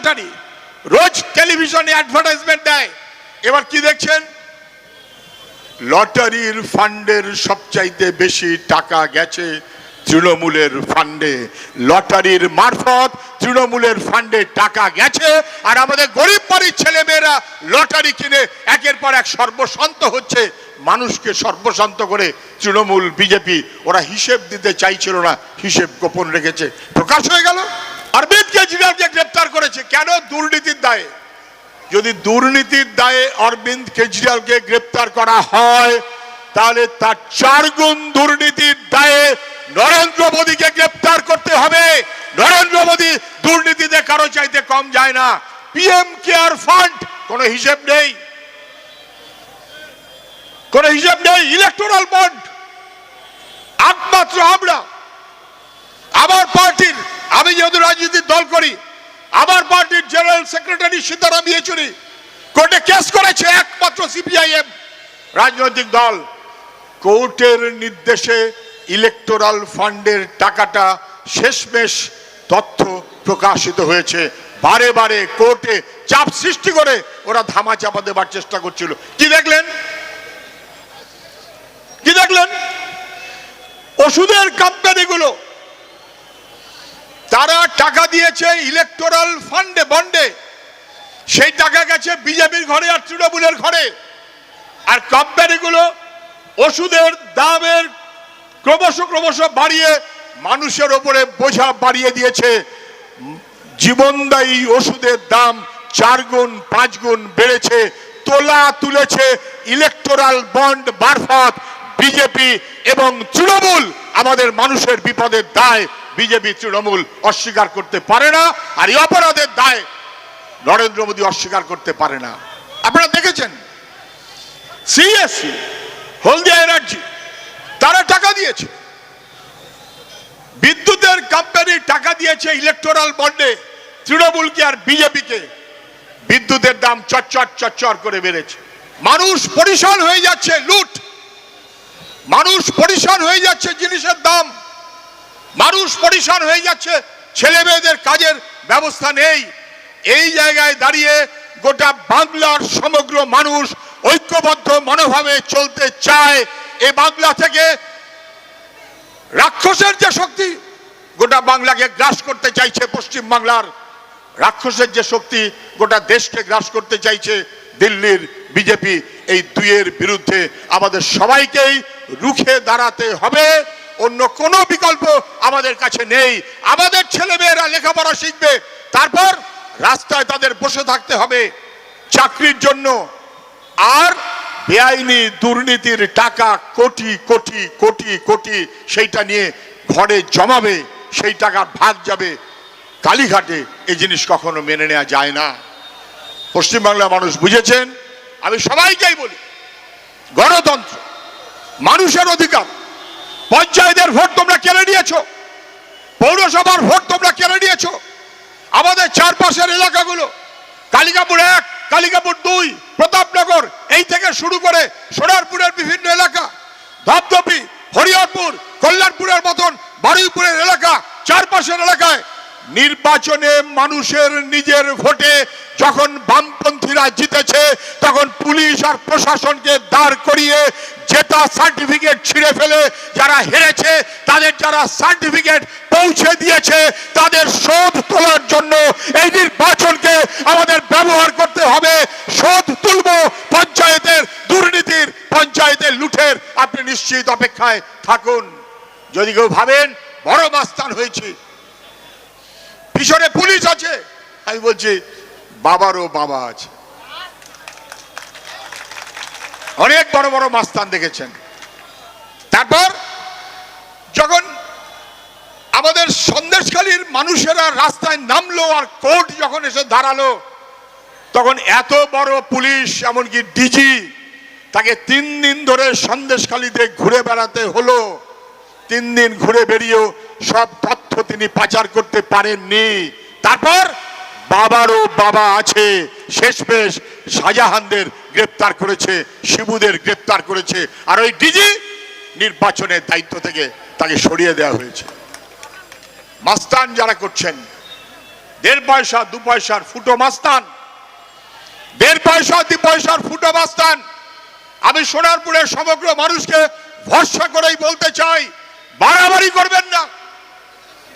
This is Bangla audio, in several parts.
লটারি রোজ টেলিভিশনে অ্যাডভার্টাইজমেন্ট দেয়। এবার কি দেখছেন? লটারির ফান্ডের সবচাইতে বেশি টাকা গেছে তৃণমূলের ফান্ডে। লটারির মারফত তৃণমূলের ফান্ডে টাকা গেছে। আর আমাদের গরিব বাড়ির ছেলেমেয়েরা লটারি কিনে একের পর এক সর্বশান্ত হচ্ছে। মানুষকে সর্বশান্ত করে তৃণমূল বিজেপি ওরা হিসেব দিতে চাইছিল না, হিসেব গোপন রেখেছে। প্রকাশ হয়ে গেল। অরবিন্দ কেজরিওয়ালকে গ্রেপ্তার করেছে কেন দুর্নীতির দায়ে? যদি দুর্নীতির দায়ে অরবিন্দ কেজরিওয়ালকে গ্রেপ্তার করা হয়, তাহলে তার চার গুণ দুর্নীতির দায়ে নরেন্দ্র মোদীকে গ্রেপ্তার করতে হবে। নরেন্দ্র মোদী দুর্নীতিতে কারও চাইতে কম যায় না। পিএম কেয়ার ফান্ড, কোনো হিসেব নেই। কোনো হিসেব নেই, ইলেকটোরাল বন্ড। একমাত্র আমরা। আমার পার্টির, আমি যেহেতু রাজনীতির দল করি, আমার জেনারেল সেক্রেটারি সীতারাম ইয়েচুরি। কোর্টে কেস করেছে একমাত্র সিপিআইএম। রাজনৈতিক দল, কোর্টের নির্দেশে ইলেকটোরাল ফান্ডের টাকাটা শেষমেশ তথ্য প্রকাশিত হয়েছে। বারে বারে কোর্টে চাপ সৃষ্টি করে ওরা ধামা চাপা দেবার চেষ্টা করছিল। কি দেখলেন? কি দেখলেন? ওষুধের কোম্পানিগুলো, তারা টাকা দিয়েছে ইলেকটোরাল ফান্ডে বন্ডে সেই টাকা গেছে বিজেপির ঘরে আর তৃণমূলের ঘরে। আর কোম্পানিগুলো ওষুধের দামের ক্রমশ ক্রমশ বাড়িয়ে মানুষের ওপরে বোঝা বাড়িয়ে দিয়েছে। জীবনদায়ী ওষুধের দাম চার গুণ, পাঁচ গুণ বেড়েছে, তোলা তুলেছে ইলেকটোরাল বন্ড মারফত বিজেপি এবং তৃণমূল। আমাদের মানুষের বিপদের দায় বিজেপি তৃণমূল অস্বীকার করতে পারে না, আর এই অপরাধের দায় নরেন্দ্র মোদী অস্বীকার করতে পারে না। আপনারা দেখেছেন? সিএসসি হলদিয়া এনার্জি তারা টাকা দিয়েছে। বিদ্যুতের কোম্পানি টাকা দিয়েছে ইলেকটোরাল বন্ডে তৃণমূলকে আর বিজেপিকে বিদ্যুতের দাম চচ্চর চচ্চর করে বেড়েছে। মানুষ পরিশান হয়ে যাচ্ছে, লুট। মানুষ পরিশান হয়ে যাচ্ছে জিনিসের দাম। মানুষ পরিশান হয়ে যাচ্ছে ছেলে মেয়েদের কাজের ব্যবস্থা নেই। এই জায়গায় দাঁড়িয়ে গোটা বাংলার সমগ্র মানুষ ঐক্যবদ্ধ মনোভাবে চলতে চায়। এ বাংলা থেকে রাক্ষসের যে শক্তি, গোটা বাংলাকে গ্রাস করতে চাইছে পশ্চিম বাংলার রাক্ষসের যে শক্তি, গোটা দেশকে গ্রাস করতে চাইছে দিল্লির বিজেপি। এই দুইয়ের বিরুদ্ধে আমাদের সবাইকেই রুখে দাঁড়াতে হবে। অন্য কোনো বিকল্প আমাদের কাছে নেই। আমাদের ছেলেমেয়েরা লেখাপড়া শিখবে, তারপর রাস্তায় তাদের বসে থাকতে হবে চাকরির জন্য। আর বেআইনি দুর্নীতির টাকা কোটি কোটি কোটি কোটি সেইটা নিয়ে ঘরে জমাবে, সেই টাকার ভাগ যাবে। কালীঘাটে এই জিনিস কখনো মেনে নেওয়া যায় না। পশ্চিমবাংলার মানুষ বুঝেছেন, আমি সবাইকেই বলি, গণতন্ত্র, মানুষের অধিকার, পঞ্চায়েতের ভোট তোমরা কেড়ে নিয়েছ, পৌরসভার ভোট তোমরা কেড়ে নিয়েছো আমাদের এলাকাগুলো। কালিকাপুর এক, কালিকাপুর দুই, প্রতাপনগর, এই থেকে শুরু করে সোনারপুরের বিভিন্ন এলাকা। ধপধপি হরিহরপুর, কল্যাণপুরের মতন বারুইপুরের এলাকা চারপাশের এলাকায়। নির্বাচনে মানুষের নিজের ভোটে যখন বামপন্থীরা জিতেছে, তখন পুলিশ আর প্রশাসনকে দাঁড় করিয়ে জেতা সার্টিফিকেট ছিঁড়ে ফেলে। যারা হেরেছে, তাদের যারা সার্টিফিকেট পৌঁছে দিয়েছে, তাদের শোধ তোলার জন্য এই নির্বাচনকে আমাদের ব্যবহার করতে হবে। শোধ তুলব পঞ্চায়েতের দুর্নীতির, পঞ্চায়েতের লুঠের আপনি নিশ্চিত অপেক্ষায় থাকুন। যদি কেউ ভাবেন বড় মাস্তান হয়েছি, পিছনে পুলিশ আছে, আমি বলছি বাবারও বাবা আছে। অনেক বড় বড় মাস্তান দেখেছেন। তারপর যখন আমাদের সন্দেশখালীর মানুষেরা রাস্তায় নামলো আর কোর্ট যখন এসে দাঁড়াল, তখন এত বড় পুলিশ, এমনকি ডিজি তাকে তিন দিন ধরে সন্দেশখালীতে ঘুরে বেড়াতে হলো। তিন দিন ঘুরে বেরিয়েও সব তথ্য তিনি পাচার করতে পারেননি। তারপর বাবারও বাবা আছে, শেষমেশ শাহজাহানদের গ্রেপ্তার করেছে, শিবুদের গ্রেপ্তার করেছে। আর ওই ডিজি নির্বাচনের দায়িত্ব থেকে তাকে সরিয়ে দেওয়া হয়েছে। মাস্তান যারা করছেন, দেড় পয়সা, দু পয়সার ফুটো মাস্তান। দেড় পয়সা, দু পয়সার ফুটো মাস্তান। আমি সোনারপুরের সমগ্র মানুষকে ভরসা করেই বলতে চাই, বাড়াবাড়ি করবেন না।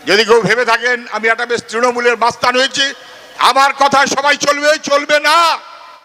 যদি কেউ ভেবে থাকেন, আমি একটা বেশ তৃণমূলের মাস্তান হয়েছি, আমার কথায় সবাই চলবে চলবে না।